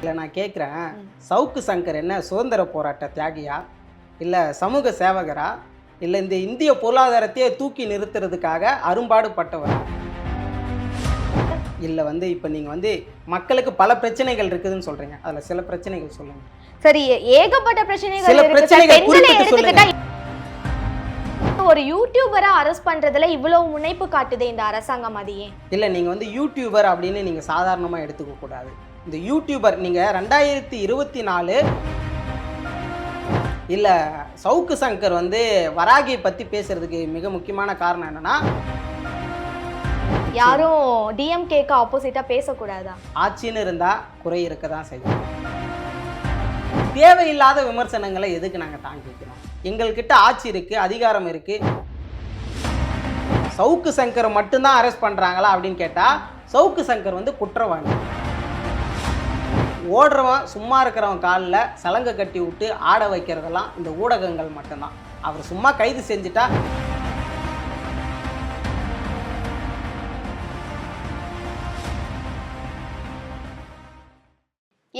இல்லை நான் கேட்குறேன் சவுக்கு சங்கர் என்ன சுதந்திர போராட்ட தியாகியா? இல்லை சமூக சேவகரா? இல்லை இந்த இந்திய பொருளாதாரத்தையே தூக்கி நிறுத்துறதுக்காக அரும்பாடுபட்டவரா? இல்லை வந்து இப்போ நீங்கள் வந்து மக்களுக்கு பல பிரச்சனைகள் இருக்குதுன்னு சொல்கிறீங்க. அதில் சில பிரச்சனைகள் சொல்லுங்கள் சரி ஏகப்பட்ட பிரச்சனைகள் சில. பிரச்சனைகள் குறிப்பிட்டு ஒரு யூடியூபரை அரெஸ்ட் பண்றதுல இவ்வளவு முனைப்பு காட்டுது இந்த அரசாங்கம் அது ஏன்? இல்லை நீங்கள் வந்து யூடியூபர் அப்படின்னு நீங்கள் சாதாரணமாக எடுத்துக்க கூடாது இந்த யூடியூபர் நீங்கள் ரெண்டாயிரத்தி இருபத்தி நாலு இல்லை சவுக்கு சங்கர் வந்து வராகியை பற்றி பேசுறதுக்கு மிக முக்கியமான காரணம் என்னன்னா யாரும் டிஎம்கேக்கு ஆப்போசிட்டா பேசக்கூடாதா? ஆட்சின்னு இருந்தால் குறை இருக்க தான் செய்யும். தேவையில்லாத விமர்சனங்களை எதுக்கு நாங்கள் தாங்கிக்கிறோம்? எங்கள்கிட்ட ஆட்சி இருக்குது அதிகாரம் இருக்குது சவுக்கு சங்கரை மட்டும்தான் அரெஸ்ட் பண்ணுறாங்களா அப்படின்னு கேட்டால் சவுக்கு சங்கர் வந்து குற்றவாளி. ஓடுறவன் சும்மா இருக்கிறவன் காலில் சலங்கை கட்டி விட்டு ஆட வைக்கிறதெல்லாம் இந்த ஊடகங்கள் மட்டும்தான். அவர் சும்மா கைது செஞ்சுட்டா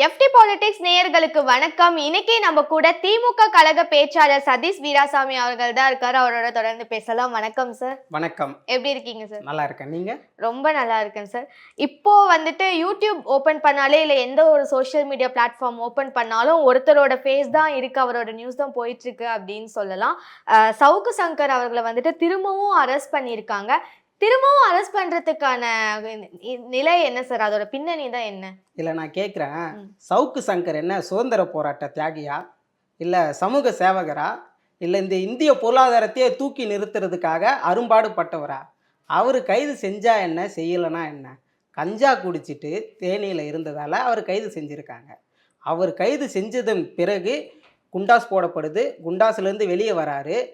எஃப்டி பாலிடிக்ஸ் நேயர்களுக்கு வணக்கம். இன்னைக்கு நம்ம கூட திமுக கழக பேச்சாளர் சதீஷ் வீராசாமி அவர்கள் தான் இருக்காரு. அவரோட தொடர்ந்து பேசலாம். வணக்கம் சார் வணக்கம். எப்படி இருக்கீங்க சார் நல்லா இருக்கேன். நீங்கள் ரொம்ப நல்லா இருக்கேன் சார் இப்போ வந்துட்டு யூடியூப் ஓப்பன் பண்ணாலே இல்லை எந்த ஒரு சோஷியல் மீடியா பிளாட்ஃபார்ம் ஓப்பன் பண்ணாலும் ஒருத்தரோட ஃபேஸ் தான் இருக்கு. அவரோட நியூஸ் தான் போயிட்டு இருக்கு அப்படின்னு சொல்லலாம். சவுக்கு சங்கர் அவர்களை வந்துட்டு திரும்பவும் அரெஸ்ட் பண்ணியிருக்காங்க. திரும்பவும் அரெஸ்ட் பண்றதுக்கான நிலை என்ன சார் அதோட பின்னணி தான் என்ன? இல்லை நான் கேட்குறேன். சவுக்கு சங்கர் என்ன? சுதந்திர போராட்ட தியாகியா? இல்லை சமூக சேவகரா? இல்லை இந்த இந்திய பொருளாதாரத்தையே தூக்கி நிறுத்துறதுக்காக அரும்பாடுபட்டவரா? அவர் கைது செஞ்சா என்ன? செய்யலைன்னா என்ன? கஞ்சா குடிச்சிட்டு தேனியில் இருந்ததால் அவர் கைது செஞ்சுருக்காங்க. அவர் கைது செஞ்சதன் பிறகு குண்டாஸ் போடப்படுது. குண்டாஸ்லேருந்து வெளியே வராரு.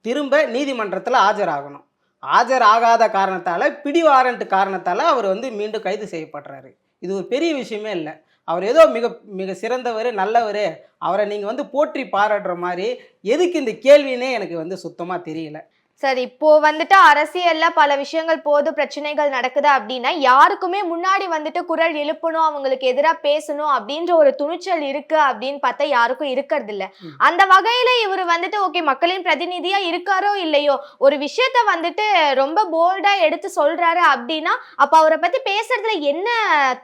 திரும்ப நீதிமன்றத்தில் ஆஜராகணும். ஆஜராகாத காரணத்தால் பிடி வாரண்ட் காரணத்தால் அவர் வந்து மீண்டும் கைது செய்யப்படுறாரு. இது ஒரு பெரிய விஷயமே இல்லை. அவர் ஏதோ மிக மிக சிறந்தவர் நல்லவர். அவரை நீங்கள் வந்து போற்றி பாராட்டுற மாதிரி எதுக்கு இந்த கேள்வினே எனக்கு வந்து சுத்தமாக தெரியல. சார் இப்போ வந்துட்டு அரசியல்ல பல விஷயங்கள் போது பிரச்சனைகள் நடக்குது அப்படின்னா யாருக்குமே முன்னாடி வந்துட்டு குரல் எழுப்பணும் அவங்களுக்கு எதிரா பேசணும் அப்படின்ற ஒரு துணிச்சல் இருக்கு அப்படின்னு பார்த்தா யாருக்கும் இருக்கிறது இல்ல. அந்த வகையில இவர் வந்துட்டு ஓகே மக்களின் பிரதிநிதியா இருக்காரோ இல்லையோ ஒரு விஷயத்த வந்துட்டு ரொம்ப போல்டா எடுத்து சொல்றாரு அப்படின்னா அப்ப அவரை பத்தி பேசுறதுல என்ன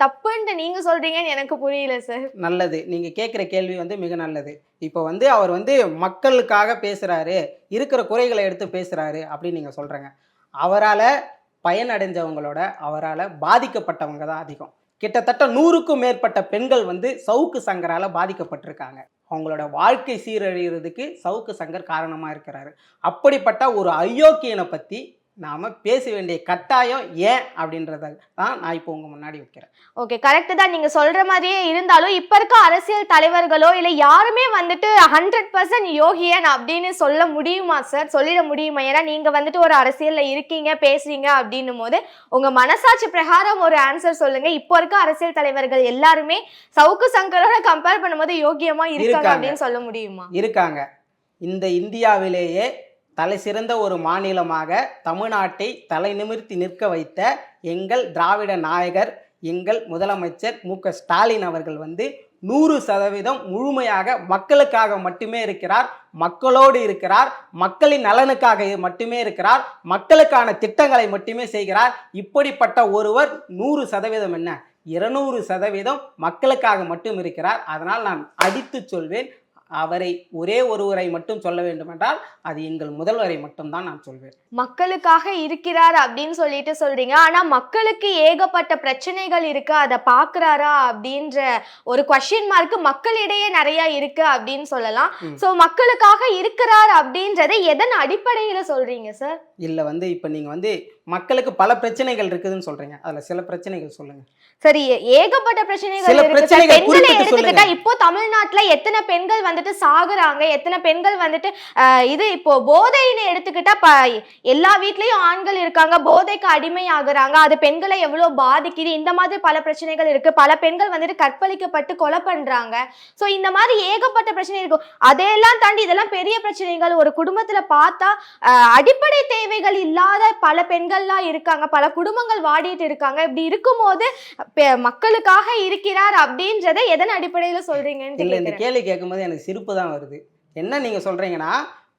தப்புன்னு நீங்க சொல்றீங்கன்னு எனக்கு புரியல சார். நல்லது. நீங்கள் கேட்குற கேள்வி வந்து மிக நல்லது. இப்போ வந்து அவர் வந்து மக்களுக்காக பேசுகிறாரு இருக்கிற குறைகளை எடுத்து பேசுகிறாரு அப்படின்னு நீங்கள் சொல்கிறேங்க அவரால் பயனடைஞ்சவங்களோட அவரால் பாதிக்கப்பட்டவங்க தான் அதிகம். கிட்டத்தட்ட நூறுக்கும் மேற்பட்ட பெண்கள் வந்து சவுக்கு சங்கரால் பாதிக்கப்பட்டிருக்காங்க. அவங்களோட வாழ்க்கை சீரழிகிறதுக்கு சவுக்கு சங்கர் காரணமாக இருக்கிறாரு. அப்படிப்பட்ட ஒரு அயோக்கியனை பற்றி நாம் பேச வேண்டிய கட்டாயம் ஏன் அப்படின்றத தான் நான் இப்போ உங்கள் முன்னாடி வைக்கிறேன். ஓகே கரெக்ட் தான். நீங்க சொல்ற மாதிரியே இருந்தாலும் இப்ப இருக்க அரசியல் தலைவர்களோ இல்ல யாருமே வந்துட்டு ஹண்ட்ரட் பர்சன்ட் யோகியன் அப்படின்னு சொல்ல முடியுமா சார் சொல்லிட முடியுமா? ஏன்னா நீங்க வந்துட்டு ஒரு அரசியல்ல இருக்கீங்க பேசுறீங்க அப்படின்னும் போது உங்க மனசாட்சி பிரகாரம் ஒரு ஆன்சர் சொல்லுங்க. இப்போ இருக்க அரசியல் தலைவர்கள் எல்லாருமே சவுக்கு சங்கரோட கம்பேர் பண்ணும்போது யோகியமா இருக்காங்க இருக்காங்க. அப்படின்னு சொல்ல முடியுமா? இருக்காங்க. இந்த இந்தியாவிலேயே தலை சிறந்த ஒரு மாநிலமாக தமிழ்நாட்டை தலை நிமிர்த்தி நிற்க வைத்த எங்கள் திராவிட நாயகர் எங்கள் முதலமைச்சர் மு. க. ஸ்டாலின் அவர்கள் வந்து நூறு சதவீதம் முழுமையாக மக்களுக்காக மட்டுமே இருக்கிறார் மக்களோடு இருக்கிறார் மக்களின் நலனுக்காக மட்டுமே இருக்கிறார் மக்களுக்கான திட்டங்களை மட்டுமே செய்கிறார். இப்படிப்பட்ட ஒருவர் நூறு சதவீதம் என்ன? இருநூறு சதவீதம் மக்களுக்காக மட்டும் இருக்கிறார். அதனால் நான் அடித்து சொல்வேன் அவரை ஒரே ஒருவரை மட்டும் சொல்ல வேண்டுமென்றால் அது எங்கள் முதல்வரை மட்டும்தான் நான் சொல்வேன். மக்களுக்காக இருக்கிறார் அப்படின்னு சொல்லிட்டு சொல்றீங்க. ஆனா மக்களுக்கு ஏகப்பட்ட பிரச்சனைகள் இருக்கு. அதை பாக்குறாரா அப்படின்ற ஒரு கொஸ்டின் மார்க் மக்களிடையே நிறைய இருக்கு அப்படின்னு சொல்லலாம். சோ மக்களுக்காக இருக்கிறார் அப்படின்றதை எதன் அடிப்படையில சொல்றீங்க சார் இல்லை வந்து இப்போ நீங்கள் வந்து மக்களுக்கு பல பிரச்சனைகள் இருக்குதுன்னு சொல்கிறீங்க அதில் சில பிரச்சனைகள் சொல்லுங்கள் சரி ஏகப்பட்ட பிரச்சனைகள் இருக்கு பெண்களை எடுத்துக்கிட்டா இப்போ தமிழ்நாட்டுல எத்தனை பெண்கள் வந்துட்டு சாகுறாங்க? எத்தனை பெண்கள் வந்துட்டு இது இப்போ போதைன்னு எடுத்துக்கிட்டா எல்லா வீட்லயும் ஆண்கள் இருக்காங்க. போதைக்கு அடிமை ஆகுறாங்க அது பெண்களை எவ்வளவு பாதிக்குது? இந்த மாதிரி பல பிரச்சனைகள் இருக்கு. பல பெண்கள் வந்துட்டு கற்பழிக்கப்பட்டு கொலை பண்றாங்க. சோ இந்த மாதிரி ஏகப்பட்ட பிரச்சனை இருக்கும். அதையெல்லாம் தாண்டி இதெல்லாம் பெரிய பிரச்சனைகள். ஒரு குடும்பத்துல பார்த்தா அடிப்படை தேவைகள் இல்லாத பல பெண்கள்லாம் இருக்காங்க. பல குடும்பங்கள் வாடிட்டு இருக்காங்க. இப்படி இருக்கும்போது மக்களுக்காக இருக்கிறார் அப்படின்றத எதன் அடிப்படையில சொல்றீங்கன்னு இல்லை இந்த. கேள்வி கேட்கும்போது எனக்கு சிரிப்பு தான் வருது. என்ன நீங்கள் சொல்கிறீங்கன்னா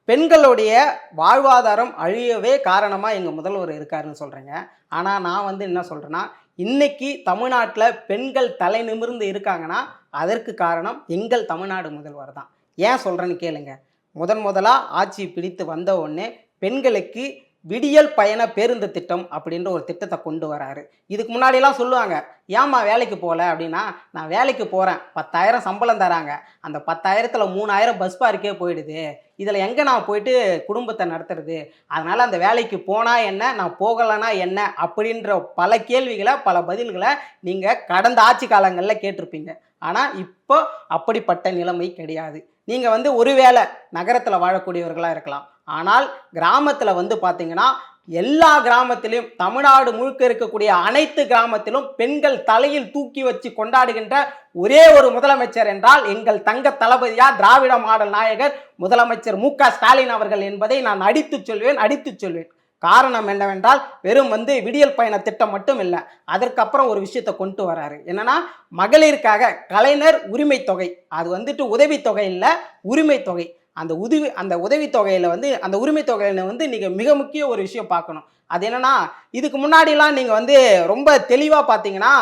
பெண்களுடைய வாழ்வாதாரம் அழியவே காரணமாக எங்கள் முதல்வர் இருக்காருன்னு சொல்கிறீங்க ஆனால் நான் வந்து என்ன சொல்கிறேன்னா இன்னைக்கு தமிழ்நாட்டில் பெண்கள் தலை நிமிர்ந்து இருக்காங்கன்னா அதற்கு காரணம் எங்கள் தமிழ்நாடு முதல்வர் தான். ஏன் சொல்கிறேன்னு கேளுங்க. முதன் முதலாக ஆட்சி பிடித்து வந்த உடனே பெண்களுக்கு விடியல் பயண பேருந்து திட்டம் அப்படின்ற ஒரு திட்டத்தை கொண்டு வராரு. இதுக்கு முன்னாடிலாம் சொல்லுவாங்க ஏம்மா வேலைக்கு போகல? அப்படின்னா நான் வேலைக்கு போகிறேன் பத்தாயிரம் சம்பளம் தராங்க. அந்த பத்தாயிரத்தில் மூணாயிரம் பஸ் பார்க்கே போயிடுது. இதில் எங்கே நான் போயிட்டு குடும்பத்தை நடத்துறது? அதனால் அந்த வேலைக்கு போனால் என்ன? நான் போகலைன்னா என்ன? அப்படின்ற பல கேள்விகளை பல பதில்களை நீங்கள் கடந்த ஆட்சி காலங்களில் கேட்டிருப்பீங்க. ஆனால் இப்போ அப்படிப்பட்ட நிலைமை கிடையாது. நீங்கள் வந்து ஒருவேளை நகரத்தில் வாழக்கூடியவர்களாக இருக்கலாம். ஆனால் கிராமத்தில் வந்து பார்த்தீங்கன்னா எல்லா கிராமத்திலும் தமிழ்நாடு முழுக்க இருக்கக்கூடிய அனைத்து கிராமத்திலும் பெண்கள் தலையில் தூக்கி வச்சு கொண்டாடுகின்ற ஒரே ஒரு முதலமைச்சர் என்றால் எங்கள் தங்க தளபதியா திராவிட மாடல் நாயகர் முதலமைச்சர் மு க ஸ்டாலின் அவர்கள் என்பதை நான் அடித்துச் சொல்வேன் அடித்துச் சொல்வேன். காரணம் என்னவென்றால் வெறும் வந்து விடியல் பயண திட்டம் மட்டும் இல்லை அதற்கப்புறம் ஒரு விஷயத்தை கொண்டு வராரு. என்னன்னா மகளிருக்காக கலைஞர் உரிமை தொகை அது வந்துட்டு உதவித்தொகை இல்லை உரிமை தொகை. அந்த உதவி அந்த உதவித்தொகையில் வந்து அந்த உரிமை தொகையில் வந்து நீங்கள் மிக முக்கிய ஒரு விஷயம் பார்க்கணும். அது என்னென்னா இதுக்கு முன்னாடிலாம் நீங்கள் வந்து ரொம்ப தெளிவாக பார்த்தீங்கன்னா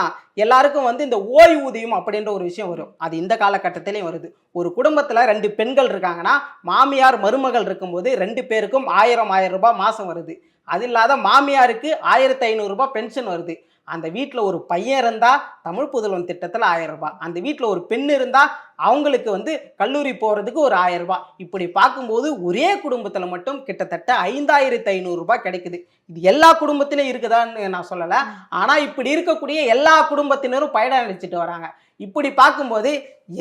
எல்லாருக்கும் வந்து இந்த ஓய்வூதியம் அப்படின்ற ஒரு விஷயம் வரும். அது இந்த காலகட்டத்திலையும் வருது. ஒரு குடும்பத்தில் ரெண்டு பெண்கள் இருக்காங்கன்னா மாமியார் மருமகள் இருக்கும்போது ரெண்டு பேருக்கும் ஆயிரம் ஆயிரம் ரூபாய் மாதம் வருது. அது இல்லாத மாமியாருக்கு ஆயிரத்தி ஐநூறுரூபா பென்ஷன் வருது. அந்த வீட்டில் ஒரு பையன் இருந்தால் தமிழ் புதல்வன் திட்டத்தில் ஆயிரம் ரூபாய். அந்த வீட்டில் ஒரு பெண் இருந்தால் அவங்களுக்கு வந்து கல்லூரி போகிறதுக்கு ஒரு ஆயிரம் ரூபாய். இப்படி பார்க்கும்போது ஒரே குடும்பத்தில் மட்டும் கிட்டத்தட்ட ஐந்தாயிரத்தி ஐநூறுரூபா கிடைக்குது. இது எல்லா குடும்பத்திலையும் இருக்குதான்னு நான் சொல்லலை. ஆனால் இப்படி இருக்கக்கூடிய எல்லா குடும்பத்தினரும் பயனடைச்சிட்டு வராங்க. இப்படி பார்க்கும்போது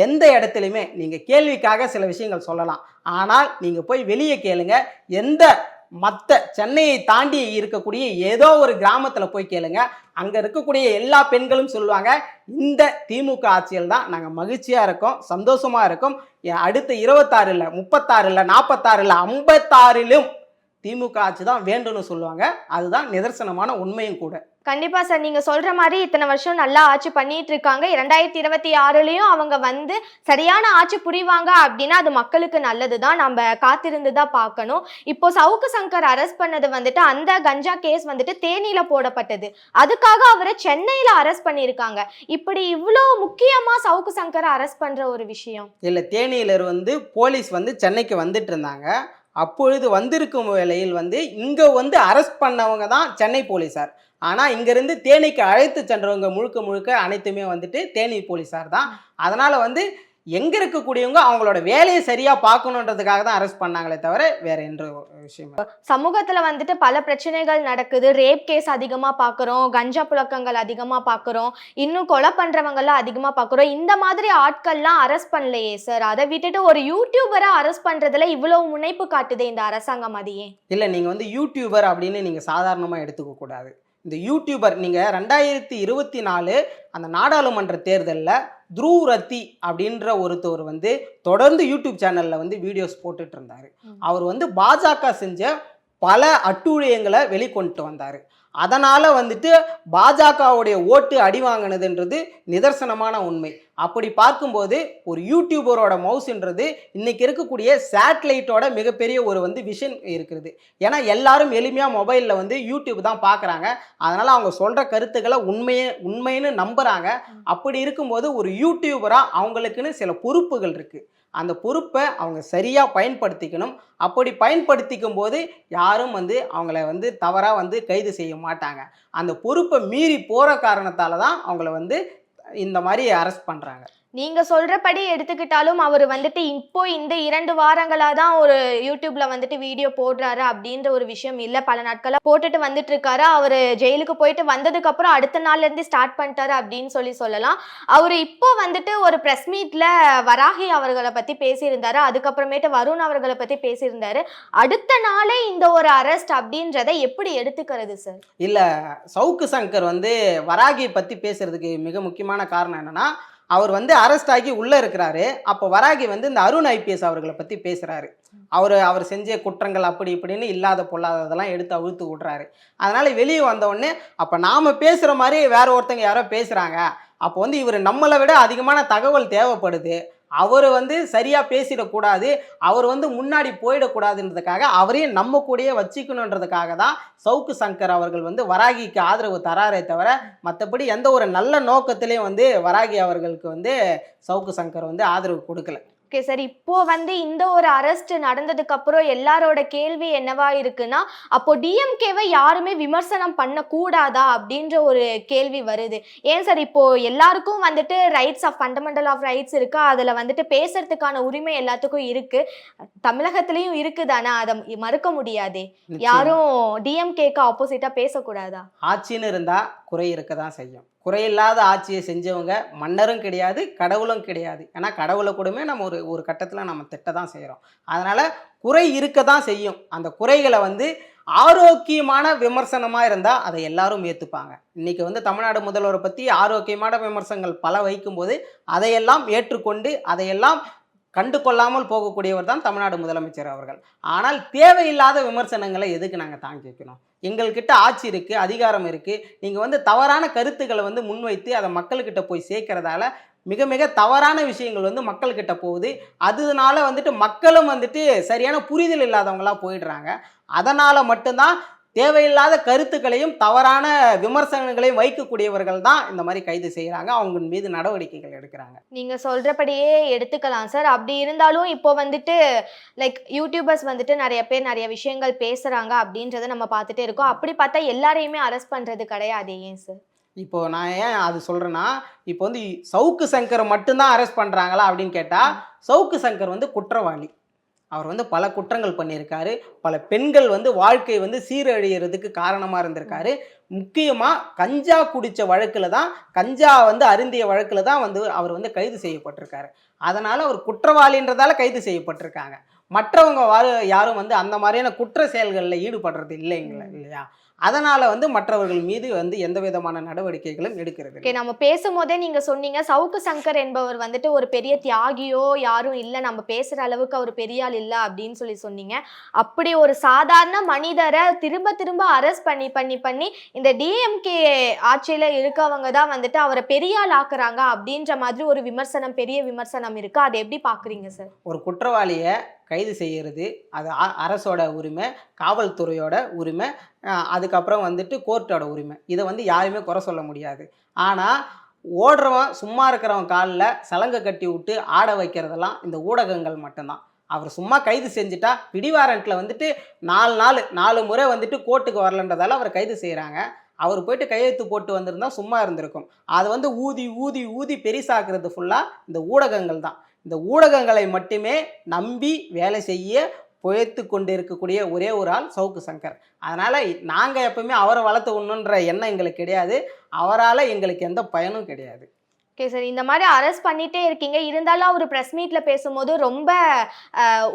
எந்த இடத்துலையுமே நீங்கள் கேள்விக்காக சில விஷயங்கள் சொல்லலாம். ஆனால் நீங்கள் போய் வெளியே கேளுங்க. எந்த மற்ற சென்னையை தாண்டி இருக்கக்கூடிய ஏதோ ஒரு கிராமத்தில் போய் கேளுங்க. அங்கே இருக்கக்கூடிய எல்லா பெண்களும் சொல்லுவாங்க இந்த திமுக ஆட்சியில் தான் நாங்கள் மகிழ்ச்சியாக இருக்கோம் சந்தோஷமாக இருக்கோம். அடுத்த இருபத்தாறு இல்லை முப்பத்தாறு இல்லை நாற்பத்தாறு இல்லை ஐம்பத்தாறிலும் திமுக ஆட்சி தான் வேண்டும்னு சொல்லுவாங்க. அதுதான் நிதர்சனமான உண்மையும் கூட. கண்டிப்பா சார். நீங்க சொல்ற மாதிரி இத்தனை வருஷம் நல்லா ஆட்சி பண்ணிட்டு இருக்காங்க. இரண்டாயிரத்தி இருபத்தி ஆறுலயும் அவங்க வந்து சரியான ஆட்சி புரிவாங்க அப்படின்னா அது மக்களுக்கு நல்லதுதான். நம்ம காத்திருந்து தான் பார்க்கணும். இப்போ சவுக்கு சங்கர் அரெஸ்ட் பண்ணது வந்துட்டு அந்த கஞ்சா கேஸ் வந்துட்டு தேனியில போடப்பட்டது. அதுக்காக அவரை சென்னையில அரெஸ்ட் பண்ணியிருக்காங்க. இப்படி இவ்வளோ முக்கியமா சவுக்கு சங்கரை அரெஸ்ட் பண்ற ஒரு விஷயம். இல்லை தேனியிலர் வந்து போலீஸ் வந்து சென்னைக்கு வந்துட்டு இருந்தாங்க. அப்பொழுது வந்திருக்கும் வேளையில் வந்து இங்கே வந்து அரெஸ்ட் பண்ணவங்க தான் சென்னை போலீஸார் ஆனால் இங்கேருந்து தேனிக்கு அழைத்து சென்றவங்க முழுக்க முழுக்க அனைத்துமே வந்துட்டு தேனி போலீஸார் தான். அதனால் வந்து எங்கே இருக்கக்கூடியவங்க அவங்களோட வேலையை சரியாக பார்க்கணுன்றதுக்காக தான் அரெஸ்ட் பண்ணாங்களே தவிர வேற என்ற விஷயம். சமூகத்துல வந்துட்டு பல பிரச்சனைகள் நடக்குது. ரேப் கேஸ் அதிகமா பாக்குறோம் கஞ்சா புழக்கங்கள் அதிகமா பாக்குறோம் இன்னும் கொலை பண்றவங்கலாம் அதிகமா பாக்குறோம் இந்த மாதிரி ஆட்கள்லாம் அரெஸ்ட் பண்ணலையே சார் அதை விட்டுட்டு ஒரு யூடியூபரை அரெஸ்ட் பண்றதுல இவ்வளவு முனைப்பு காட்டுதே இந்த அரசாங்கம் அது ஏன் இல்லை நீங்கள் வந்து யூடியூபர் அப்படின்னு நீங்கள் சாதாரணமாக எடுத்துக்க கூடாது. இந்த யூடியூபர் நீங்கள் ரெண்டாயிரத்தி இருபத்தி நாலு அந்த நாடாளுமன்ற தேர்தலில் த்ரூ ரத்தி அப்படின்ற ஒருத்தவர் வந்து தொடர்ந்து யூடியூப் சேனலில் வந்து வீடியோஸ் போட்டுட்டு இருந்தார். அவர் வந்து பாஜக செஞ்ச பல அட்டூழியங்களை வெளிக்கொண்டு வந்தார். அதனால் வந்துட்டு பாஜகவுடைய ஓட்டு அடி வாங்கினதுன்றது நிதர்சனமான உண்மை. அப்படி பார்க்கும்போது ஒரு யூடியூபரோட மவுஸ்ன்றது இன்றைக்கி இருக்கக்கூடிய சேட்டலைட்டோட மிகப்பெரிய ஒரு வந்து விஷன் இருக்குது. ஏன்னா எல்லாரும் எளிமையாக மொபைலில் வந்து யூடியூப் தான் பார்க்குறாங்க. அதனால் அவங்க சொல்கிற கருத்துக்களை உண்மையே உண்மைன்னு நம்புகிறாங்க அப்படி இருக்கும்போது ஒரு யூடியூபராக அவங்களுக்குன்னு சில பொறுப்புகள் இருக்குது அந்த பொறுப்பை அவங்க சரியாக பயன்படுத்திக்கணும். அப்படி பயன்படுத்திக்கும் போது யாரும் வந்து அவங்கள வந்து தவறாக வந்து கைது செய்ய மாட்டாங்க. அந்த பொறுப்பை மீறி போகிற காரணத்தால் தான் அவங்கள வந்து இந்த மாதிரி அரெஸ்ட் பண்ணுறாங்க நீங்க சொல்றபடி எடுத்துக்கிட்டாலும் அவர் வந்துட்டு இப்போ இந்த இரண்டு வாரங்களா தான் ஒரு யூடியூப்ல வந்துட்டு வீடியோ போடுறாரு அப்படின்ற ஒரு விஷயம் இல்ல. பல நாட்களா போட்டுட்டு வந்துட்டு இருக்காரு அவர் ஜெயிலுக்கு போயிட்டு வந்ததுக்கு அப்புறம் அடுத்த நாள்ல இருந்து ஸ்டார்ட் பண்ணிட்டாரு அப்படின்னு சொல்லி சொல்லலாம். அவர் இப்போ வந்துட்டு ஒரு பிரஸ் மீட்ல வராகி அவர்களை பத்தி பேசியிருந்தாரு. அதுக்கப்புறமேட்டு வருண் அவர்களை பத்தி பேசியிருந்தாரு. அடுத்த நாளே இந்த ஒரு அரெஸ்ட் அப்படின்றத எப்படி எடுத்துக்கிறது சார் இல்லை சவுக்கு சங்கர் வந்து வராகி பற்றி பேசுறதுக்கு மிக முக்கியமான காரணம் என்னன்னா அவர் வந்து அரெஸ்ட் ஆகி உள்ளே இருக்கிறாரு. அப்போ வராகி வந்து இந்த அருண் ஐபிஎஸ் அவர்களை பற்றி பேசுகிறாரு அவர் அவர் செஞ்ச குற்றங்கள் அப்படி இப்படின்னு இல்லாத பொல்லாததெல்லாம் எடுத்து அழுத்து விட்றாரு. அதனால் வெளியே வந்தவுடனே அப்போ நாம் பேசுகிற மாதிரி வேற ஒருத்தங்க யாரோ பேசுகிறாங்க அப்போ வந்து இவர் நம்மளை விட அதிகமான தகவல் தேவைப்படுது. அவர் வந்து சரியாக பேசிடக்கூடாது அவர் வந்து முன்னாடி போயிடக்கூடாதுன்றதுக்காக அவரையும் நம்ம கூடயே வச்சுக்கணுன்றதுக்காக தான் சவுக்கு சங்கர் அவர்கள் வந்து வராகிக்கு ஆதரவு தராரே தவிர மற்றபடி எந்த ஒரு நல்ல நோக்கத்திலையும் வந்து வராகி அவர்களுக்கு வந்து சவுக்கு சங்கர் வந்து ஆதரவு கொடுக்கல. ஓகே சார் இப்போ வந்து இந்த ஒரு அரெஸ்ட் நடந்ததுக்கு அப்புறம் எல்லாரோட கேள்வி என்னவா இருக்குன்னா அப்போ டிஎம்கேவை யாருமே விமர்சனம் பண்ணக்கூடாதா அப்படின்ற ஒரு கேள்வி வருது. ஏன் சார் இப்போ எல்லாருக்கும் வந்துட்டு rights of fundamental of rights இருக்கு? அதுல வந்துட்டு பேசுறதுக்கான உரிமை எல்லாத்துக்கும் இருக்கு. தமிழகத்திலயும் இருக்குதானே? அதை மறுக்க முடியாதே. யாரும் டிஎம்கேக்கு ஆப்போசிட்டா பேசக்கூடாதா? ஆட்சின்னு இருந்தால் குறை இருக்க தான் செய்யும். குறையில்லாத ஆட்சியை செஞ்சவங்க மன்னரும் கிடையாது கடவுளும் கிடையாது. ஏன்னா கடவுளை கூடமே நம்ம ஒரு ஒரு கட்டத்தில் நம்ம திட்ட தான் செய்கிறோம் அதனால் குறை இருக்க தான் செய்யும். அந்த குறைகளை வந்து ஆரோக்கியமான விமர்சனமாக இருந்தால் அதை எல்லாரும் ஏற்றுப்பாங்க இன்றைக்கி வந்து தமிழ்நாடு முதல்வரை பற்றி ஆரோக்கியமான விமர்சனங்கள் பல வைக்கும்போது அதையெல்லாம் ஏற்றுக்கொண்டு அதையெல்லாம் கண்டு கொள்ளாமல் போகக்கூடியவர் தான் தமிழ்நாடு முதலமைச்சர் அவர்கள். ஆனால் தேவையில்லாத விமர்சனங்களை எதுக்கு நாங்கள் தாங்கி வைக்கணும் எங்கள்கிட்ட ஆட்சி இருக்குது அதிகாரம் இருக்குது நீங்கள் வந்து தவறான கருத்துக்களை வந்து முன்வைத்து அதை மக்கள்கிட்ட போய் சேர்க்கறதால மிக மிக தவறான விஷயங்கள் வந்து மக்கள்கிட்ட போகுது. அதனால வந்துட்டு மக்களும் வந்துட்டு சரியான புரிதல் இல்லாதவங்களாக போயிடுறாங்க. அதனால் மட்டும்தான் தேவையில்லாத கருத்துக்களையும் தவறான விமர்சனங்களையும் வைக்கக்கூடியவர்கள் தான் இந்த மாதிரி கைது செய்கிறாங்க அவங்க மீது நடவடிக்கைகள் எடுக்கிறாங்க. நீங்க சொல்றபடியே எடுத்துக்கலாம் சார். அப்படி இருந்தாலும் இப்போ வந்துட்டு லைக் யூடியூபர்ஸ் வந்துட்டு நிறைய பேர் நிறைய விஷயங்கள் பேசுறாங்க அப்படின்றத நம்ம பார்த்துட்டே இருக்கோம். அப்படி பார்த்தா எல்லாரையுமே அரெஸ்ட் பண்றது கிடையாது ஏன் சார்? இப்போ நான் ஏன் அது சொல்கிறேன்னா இப்போ வந்து சவுக்கு சங்கரை மட்டும்தான் அரெஸ்ட் பண்ணுறாங்களா அப்படின்னு கேட்டால் சவுக்கு சங்கர் வந்து குற்றவாளி. அவர் வந்து பல குற்றங்கள் பண்ணியிருக்காரு. பல பெண்கள் வந்து வாழ்க்கை வந்து சீரழியறதுக்கு காரணமாக இருந்திருக்காரு. முக்கியமாக கஞ்சா குடித்த வழக்கில் தான் கஞ்சா வந்து அருந்திய வழக்கில் தான் வந்து அவர் வந்து கைது செய்யப்பட்டிருக்காரு. அதனால் அவர் குற்றவாளின்றதால கைது செய்யப்பட்டிருக்காங்க. மற்றவங்க வாரு யாரும் வந்து அந்த மாதிரியான குற்ற செயல்களில் ஈடுபடுறது இல்லைங்களா இல்லையா? அதனால் வந்து மற்றவர்கள் மீது வந்து எந்த விதமான நடவடிக்கைகளும் எடுக்கிறது. ஓகே நம்ம பேசும்போதே நீங்க சொன்னீங்க சவுக்கு சங்கர் என்பவர் வந்துட்டு ஒரு பெரிய தியாகியோ யாரும் இல்ல நம்ம பேசுற அளவுக்கு அவர் பெரிய ஆள் இல்ல அப்படின்னு சொல்லி சொன்னீங்க அப்படி ஒரு சாதாரண மனிதரை திரும்ப திரும்ப அரெஸ்ட் பண்ணி பண்ணி பண்ணி இந்த டிஎம்கே ஆட்சியில இருக்கவங்க தான் வந்துட்டு அவரை பெரிய ஆள் ஆக்குறாங்க அப்படின்ற மாதிரி ஒரு விமர்சனம் பெரிய விமர்சனம் இருக்கு அதை எப்படி பாக்குறீங்க சார் ஒரு குற்றவாளியை கைது செய்யறது அது அ- அரசோட உரிமை காவல்துறையோட உரிமை அதுக்கப்புறம் வந்துட்டு கோர்ட்டோட உரிமை. இதை வந்து யாருமே குறை சொல்ல முடியாது. ஆனால் ஓடுறவன் சும்மா இருக்கிறவன் காலில் சலங்கை கட்டி விட்டு ஆட வைக்கிறதெல்லாம் இந்த ஊடகங்கள் மட்டும்தான். அவர் சும்மா கைது செஞ்சுட்டா பிடிவாரண்ட்டில் வந்துட்டு நாலு நாள் நாலு முறை வந்துட்டு கோர்ட்டுக்கு வரலன்றதால அவர் கைது செய்கிறாங்க அவர் போயிட்டு கையெழுத்து போட்டு வந்திருந்தா சும்மா இருந்திருக்கும். அதை வந்து ஊதி ஊதி ஊதி பெரிசாக்குறது ஃபுல்லாக இந்த ஊடகங்கள் தான். இந்த ஊடகங்களை மட்டுமே நம்பி வேலை செய்ய புயத்து கொண்டு இருக்கக்கூடிய ஒரே ஒரு ஆள் சவுக்கு சங்கர். அதனால் நாங்கள் எப்பவுமே அவரை வளர்த்து உண்ணுன்ற எண்ணம் எங்களுக்கு கிடையாது. அவரால் எங்களுக்கு எந்த பயனும் கிடையாது. ஓகே சார் இந்த மாதிரி அரெஸ்ட் பண்ணிட்டே இருக்கீங்க. இருந்தாலும் அவர் ப்ரெஸ் மீட்ல பேசும்போது ரொம்ப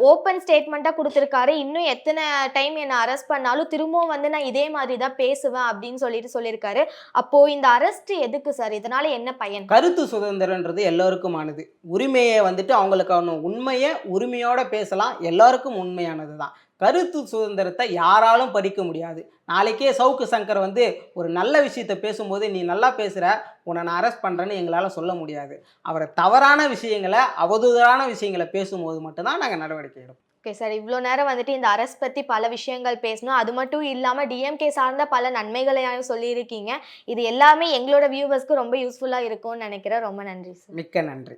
ஓப்பன் ஸ்டேட்மெண்ட்டாக கொடுத்துருக்காரு. இன்னும் எத்தனை டைம் என்னை அரெஸ்ட் பண்ணாலும் திரும்பவும் வந்து நான் இதே மாதிரி தான் பேசுவேன் அப்படின்னு சொல்லிட்டு சொல்லியிருக்காரு. அப்போ இந்த அரெஸ்ட் எதுக்கு சார் இதனால என்ன பயன்? கருத்து சுதந்திரன்றது எல்லோருக்குமானது. உரிமையை வந்துட்டு அவங்களுக்கான உண்மையை உரிமையோட பேசலாம். எல்லாருக்கும் உண்மையானது தான் கருத்து சுதந்திரத்தை யாராலும் பறிக்க முடியாது. நாளைக்கே சவுக்கு சங்கர் வந்து ஒரு நல்ல விஷயத்தை பேசும்போது நீ நல்லா பேசுகிற உன்னை நான் அரெஸ்ட் பண்ணுறேன்னு எங்களால் சொல்ல முடியாது. அவரை தவறான விஷயங்களை அவதூறான விஷயங்களை பேசும்போது மட்டும்தான் நாங்கள் நடவடிக்கை எடுப்போம். ஓகே சார் இவ்வளோ நேரம் வந்துட்டு இந்த அரெஸ்ட் பற்றி பல விஷயங்கள் பேசணும். அது மட்டும் இல்லாமல் டிஎம்கே சார்ந்த பல நன்மைகளையும் சொல்லியிருக்கீங்க. இது எல்லாமே எங்களோட வியூவர்ஸ்க்கு ரொம்ப யூஸ்ஃபுல்லாக இருக்கும்னு நினைக்கிறேன். ரொம்ப நன்றி சார் மிக்க நன்றி.